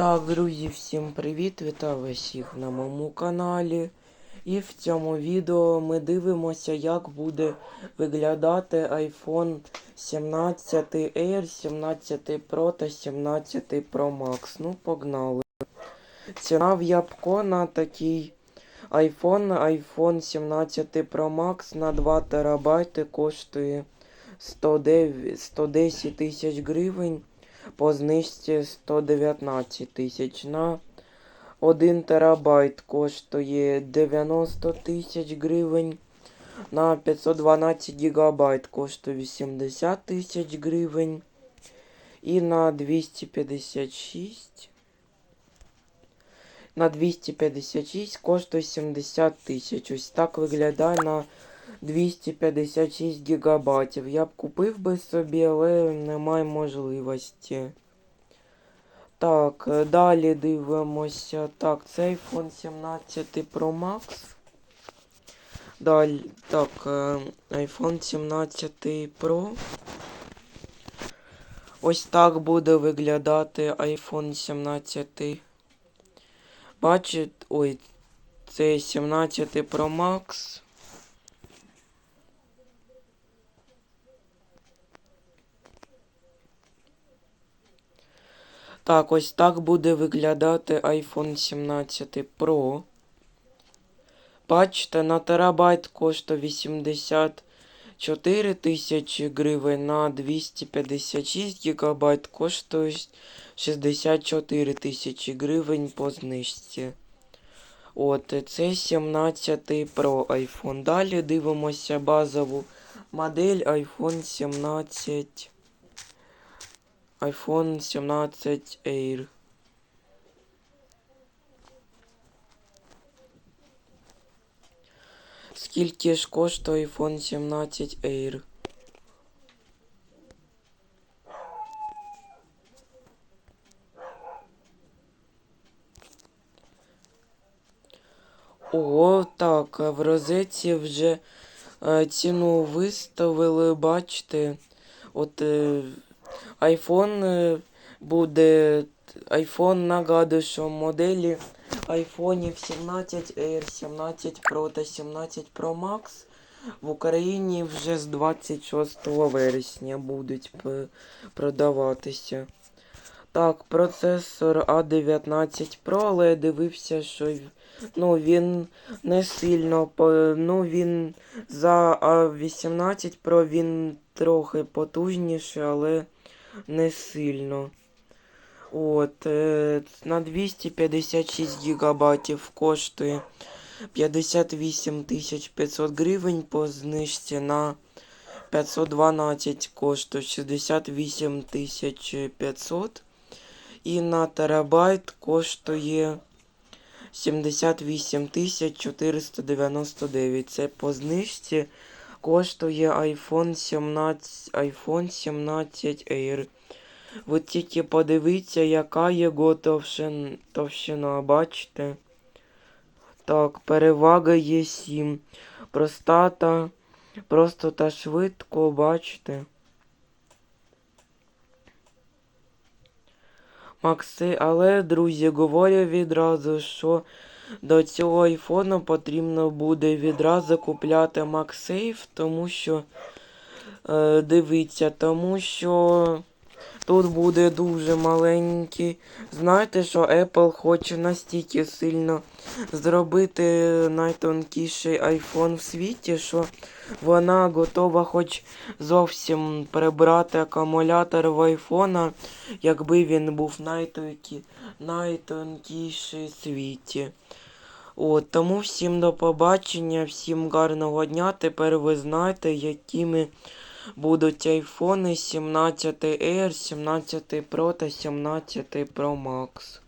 Так, друзі, всім привіт! Вітаю всіх на моєму каналі. І в цьому відео ми дивимося, як буде виглядати iPhone 17 Air, 17 Pro та 17 Pro Max. Ну, погнали. Ціна в Ябко на такий iPhone, iPhone 17 Pro Max на 2 терабайти коштує 110 тисяч гривень по знижці 119 тисяч. На 1 терабайт коштує 90 тисяч гривень. На 512 гігабайт коштує 80 тисяч гривень. І на 256. На 256 коштує 70 тисяч. Ось так виглядає на 256 гігабайтів. Я б купив би собі, але немає можливості. Так, е, далі дивимося. Так, це iPhone 17 Pro Max. Далі, так, е, iPhone 17 Pro. Ось так буде виглядати iPhone 17. Бачите, ой, це 17 Pro Max. Так, ось так буде виглядати iPhone 17 Pro. Бачите, на терабайт коштує 84 тисячі гривень, на 256 гігабайт коштує 64 тисячі гривень по знижці. От, це 17 Pro iPhone. Далі дивимося базову модель iPhone 17 iPhone 17 Air. Скільки ж коштує iPhone 17 Air? Ого, так, в розетці вже е, ціну виставили, бачите. От е, iPhone е, буде. iPhone нагадую, що моделі iPhone 17 Air, 17 Pro та 17 Pro Max в Україні вже з 26 вересня будуть продаватися. Так, процесор A19 Pro, але я дивився, що ну, він не сильно ну, він за A18 Pro він трохи потужніший, але не сильно. От, е, на 256 гігабайтів коштує 58 500 гривень по знижці на 512 коштує 68 500 і на терабайт коштує 78 499. Це по знижці коштує iPhone 17 iPhone 17 Air. Ви тільки подивіться, яка його товщина, товщина, бачите? Так, перевага є 7. Простата. Просто та швидко, бачите. Макси, але, друзі, говорю відразу, що до цього айфону потрібно буде відразу купляти MagSafe, тому що е, дивіться, тому що тут буде дуже маленький. Знаєте, що Apple хоче настільки сильно зробити найтонкіший iPhone в світі, що вона готова хоч зовсім прибрати акумулятор в айфона, якби він був найтонкі... найтонкіший в світі. От, Тому всім до побачення, всім гарного дня. Тепер ви знаєте, якими будуть айфони 17 Air, 17 Pro та 17 Pro Max.